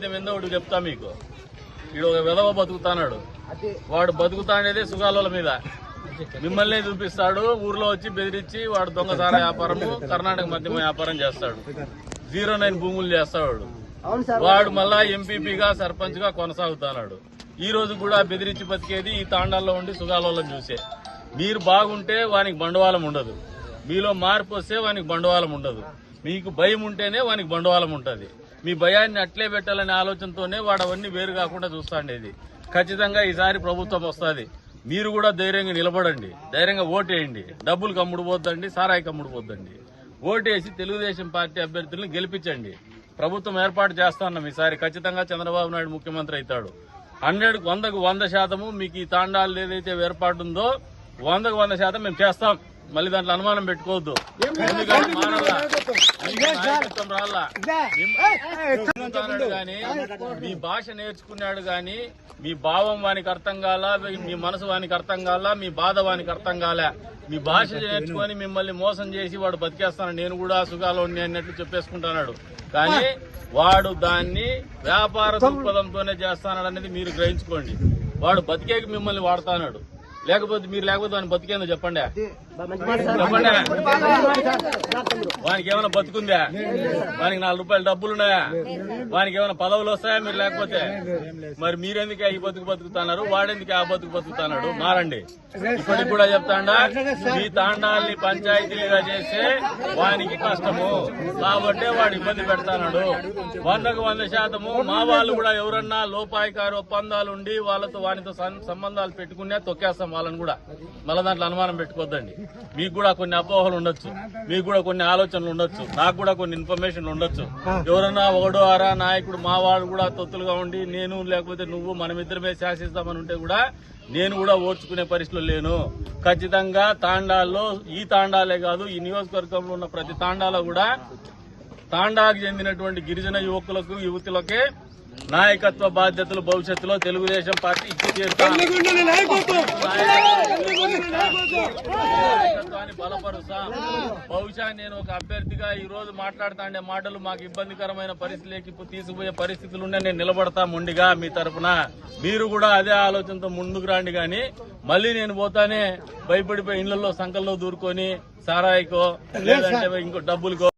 ఏందో ఒకటి చెప్తా మీకు. ఈడు ఒక విధవ బతుకుతానాడు. వాడు బతుకుతానేదే సుగాల మీద. మిమ్మల్ని చూపిస్తాడు ఊర్లో వచ్చి బెదిరించి వాడు దొంగసార వ్యాపారము కర్ణాటక మధ్యమ వ్యాపారం చేస్తాడు. జీరో నైన్ భూములు చేస్తాడు. వాడు మళ్ళా ఎంపీపీగా సర్పంచ్గా కొనసాగుతున్నాడు ఈ రోజు కూడా బెదిరించి బతికేది ఈ తాండాల్లో ఉండి సుగాలలో చూసే. మీరు బాగుంటే వానికి బండవాళం ఉండదు. మీలో మార్పు వస్తే వానికి బండవాళం ఉండదు. మీకు భయం ఉంటేనే వానికి బండవాళం ఉంటది. మీ భయాన్ని అట్లే పెట్టాలనే ఆలోచనతోనే వాడు అవన్నీ వేరు కాకుండా చూస్తాండేది. ఖచ్చితంగా ఈసారి ప్రభుత్వం వస్తుంది. మీరు కూడా ధైర్యంగా నిలబడండి. ధైర్యంగా ఓటేయండి. డబ్బులు కమ్ముడు పోద్దండి సారాయి కమ్ముడు పోద్దండి. ఓటేసి తెలుగుదేశం పార్టీ అభ్యర్థులను గెలిపించండి. ప్రభుత్వం ఏర్పాటు చేస్తాన్నాం ఈసారి. ఖచ్చితంగా చంద్రబాబు నాయుడు ముఖ్యమంత్రి అవుతాడు. హండ్రెడ్ వందకు వంద శాతము మీకు ఈ తాండాలు ఏదైతే ఏర్పాటు ఉందో వందకు వంద శాతం మేము చేస్తాం. మళ్ళీ దాంట్లో అనుమానం పెట్టుకోవద్దు. ఎందుకంటే మీ భాష నేర్చుకున్నాడు గాని మీ భావం వానికి అర్థం కాల మీ మనసు వానికి అర్థం కాల మీ బాధ వానికి అర్థం కాలే. మీ భాష నేర్చుకొని మిమ్మల్ని మోసం చేసి వాడు బతికేస్తాను నేను కూడా సుఖాలు అన్నట్టు చెప్పేసుకుంటున్నాడు. కానీ వాడు దాన్ని వ్యాపార దృక్పథంతోనే చేస్తాడు అనేది మీరు గ్రహించుకోండి. వాడు బతికేకి మిమ్మల్ని వాడుతాడు లేకపోతే మీరు లేకపోతే వాడిని బతికేందో చెప్పండి. చెప్పండి. వానికి ఏమైనా బతుకుందా? వానికి నాలుగు రూపాయలు డబ్బులున్నాయా? వానికి ఏమైనా పదవులు వస్తాయా మీరు లేకపోతే? మరి మీరెందుకు ఈ బతుకు బతుకుతున్నారు? వాడెందుకు ఆ బతుకు బతుకుతున్నాడు? మారండి. ఇప్పటికి కూడా చెప్తాండా మీ తాండాల్ని పంచాయతీలుగా చేస్తే వానికి కష్టము. కాబట్టే వాడు ఇబ్బంది పెడతాడు వందకు వంద శాతము. మా వాళ్ళు కూడా ఎవరన్నా లోపాయికారు ఒప్పందాలు ఉండి వాళ్ళతో వానితో సంబంధాలు పెట్టుకునే తొక్కేస్తాం. వాళ్ళని కూడా మళ్ళీ దాంట్లో అనుమానం పెట్టుకోద్దండి. మీకు కూడా కొన్ని అపోహలు ఉండొచ్చు. మీకు కూడా కొన్ని ఆలోచనలు ఉండొచ్చు. నాకు కూడా కొన్ని ఇన్ఫర్మేషన్ ఉండొచ్చు. ఎవరన్నా ఒకడో అరా నాయకుడు మా వాళ్ళు కూడా తొత్తులుగా ఉండి నేను లేకపోతే నువ్వు మనమిద్దరమే శాసిస్తామని ఉంటే కూడా నేను కూడా ఓర్చుకునే పరిస్థితిలో లేను. ఖచ్చితంగా తాండాల్లో ఈ తాండాలే కాదు ఈ నియోజకవర్గంలో ఉన్న ప్రతి తాండాలో కూడా తాండాకు చెందినటువంటి గిరిజన యువకులకు యువతులకే నాయకత్వ బాధ్యతలు భవిష్యత్తులో తెలుగుదేశం పార్టీ ఇచ్చి తీరుతాం. నాయకత్వాన్ని బలపరుస్తాం. బహుశా నేను ఒక అభ్యర్థిగా ఈ రోజు మాట్లాడుతాండే మాటలు మాకు ఇబ్బందికరమైన పరిస్థితులకి తీసుకుపోయే పరిస్థితులు ఉండే నేను నిలబడతా మొండిగా మీ తరపున. మీరు కూడా అదే ఆలోచనతో ముందుకు రండి గాని మళ్ళీ నేను పోతానే భయపడిపోయి ఇళ్ళలో సంకల్లో దూరుకొని సారాయికో లేదంటే ఇంకో డబ్బులకో